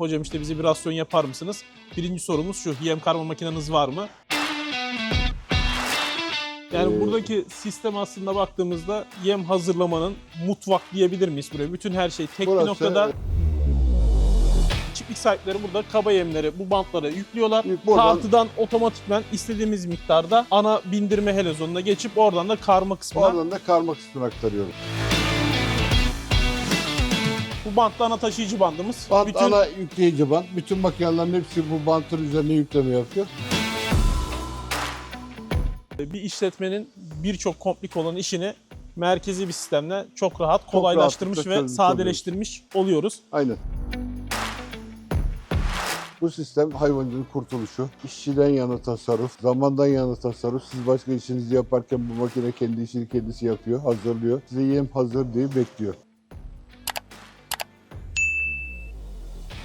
hocam işte bize bir rasyon yapar mısınız? Birinci sorumuz şu, yem karma makineniz var mı? Yani Ee, buradaki sistem aslında baktığımızda yem hazırlamanın mutfak diyebilir miyiz buraya? Bütün her şey tek bir Burası- noktada. Çiftlik sahipleri burada kaba yemleri bu bantlara yüklüyorlar. Yük- buradan- Tartıdan otomatikmen istediğimiz miktarda ana bindirme helezonuna geçip oradan da karma kısmına. Oradan da karma kısmını aktarıyoruz. Bu bantta ana taşıyıcı bandımız. Bant Bütün ana yükleyici bant. Bütün makinelerin hepsi bu bantın üzerine yükleme yapıyor. bir işletmenin birçok komplik olan işini merkezi bir sistemle çok rahat Çok kolaylaştırmış ve sadeleştirmiş oluyoruz. Aynen. Bu sistem hayvancının kurtuluşu. İşçiden yana tasarruf, zamandan yana tasarruf. Siz başka işinizi yaparken bu makine kendi işini kendisi yapıyor, hazırlıyor. Size yem hazır diye bekliyor.